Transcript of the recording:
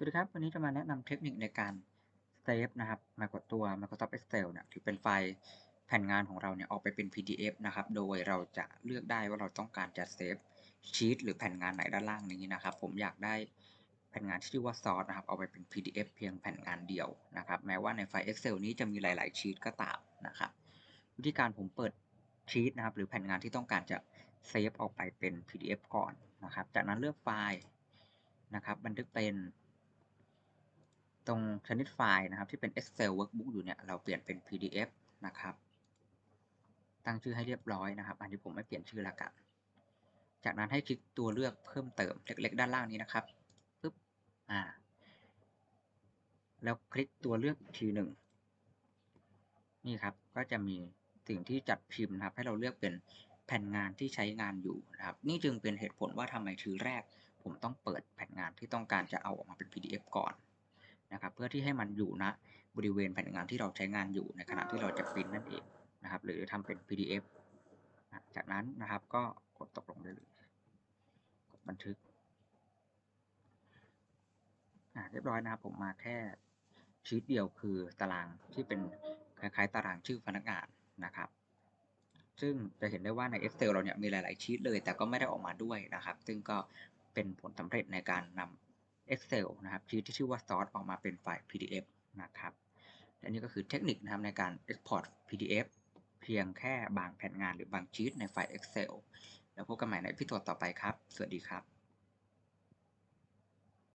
สวัสดีครับ วันนี้จะมาแนะนำเทคนิคในการเซฟนะครับ มากดตัว Microsoft Excel เนี่ยถือเป็นไฟล์แผ่นงานของเราเนี่ยออกไปเป็น PDF นะครับ โดยเราจะเลือกได้ว่าเราต้องการจะเซฟชีตหรือแผ่นงานไหนด้านล่างนี้นะครับ ผมอยากได้แผ่นงานที่ชื่อว่า Source นะครับ เอาไปเป็น PDF เพียงแผ่นงานเดียวนะครับ แม้ว่าในไฟล์ Excel นี้จะมีหลาย ๆ ชีตก็ตามนะครับ วิธีการผมเปิดชีตนะครับ หรือแผ่นงานที่ต้องการจะเซฟออกไปเป็น PDF ก่อนนะครับ จากนั้นเลือกไฟล์นะครับ บันทึกเป็น ตรงชนิดไฟล์นะครับที่เป็น Excel workbook อยู่เนี่ยเราเปลี่ยนเป็น PDF นะครับ ตั้งชื่อให้เรียบร้อยนะครับ อันนี้ผมไม่เปลี่ยนชื่อล้วกัน จากนั้นให้คลิกตัวเลือกเพิ่มเติมเล็ก ๆ ด้านล่างนี้นะครับปึ๊บอ่า แล้วคลิกตัวเลือกอีกทีหนึ่งนี่ครับก็จะมีสิ่งที่จัดพิมพ์นะครับ ให้เราเลือกเป็นแผ่นงานที่ใช้งานอยู่นะครับ นี่จึงเป็นเหตุผลว่าทำไมทีแรก ผมต้องเปิดแผ่นงานที่ต้องการจะเอาออกมาเป็น PDF ก่อน นะครับเพื่อที่ให้มันอยู่ณบริเวณแผ่นงานที่เราใช้งานอยู่ในขณะที่เราจะปริ้นนั่นเองนะครับหรือทำเป็น PDF จากนั้นนะครับก็กดตกลงได้เลยกดบันทึกอ่าเรียบร้อยนะครับผมมาแค่ชีตเดียวคือตารางที่เป็นคล้ายๆ ตารางชื่อพนักงานนะครับ ซึ่งจะเห็นได้ว่าใน Excel เราเนี่ยมีหลายๆชีตเลย แต่ก็ไม่ได้ออกมาด้วยนะครับ ซึ่งก็เป็นผลสำเร็จในการนำ Excel นะครับชีตที่ชื่อว่า Source ออกมาเป็นไฟล์ PDF นะครับและนี่ก็คือเทคนิคนะครับในการ Export PDF เพียงแค่บางแผ่นงานหรือบางชีตในไฟล์ Excel แล้วพบกันใหม่ในพิธีต่อไปครับ สวัสดีครับ